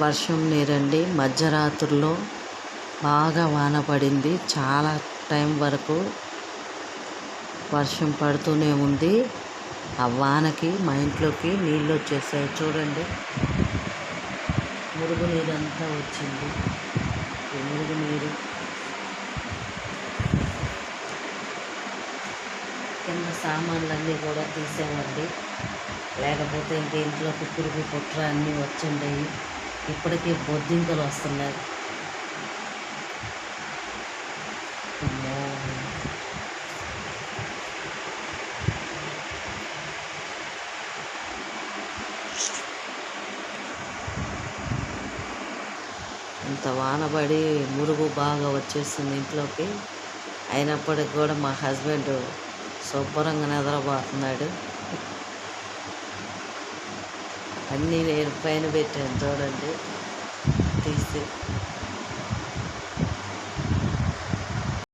వర్షం నీరండి మధ్యరాత్రుల్లో బాగా వాన పడింది. చాలా టైం వరకు వర్షం పడుతూనే ఉంది. ఆ వానకి మా ఇంట్లోకి నీళ్ళు వచ్చేసాయి. చూడండి. మురుగు నీరంతా అంతా వచ్చింది మురుగు నీరు కింద సామాన్లన్నీ కూడా తీసామండి లేకపోతే ఇంక ఇంట్లోకి పురుగు పుట్ర అన్నీ వచ్చిండయి ఇప్పటికీ బొద్దింకలు వస్తున్నాయి. ఇంత వానబడి మురుగు బాగా వచ్చేస్తుంది ఇంట్లోకి. అయినప్పటికి కూడా మా హస్బెండ్ శుభ్రంగా నిద్రపోతున్నాడు. అన్నీ నేను పైన పెట్టాను చూడండి. తీసి.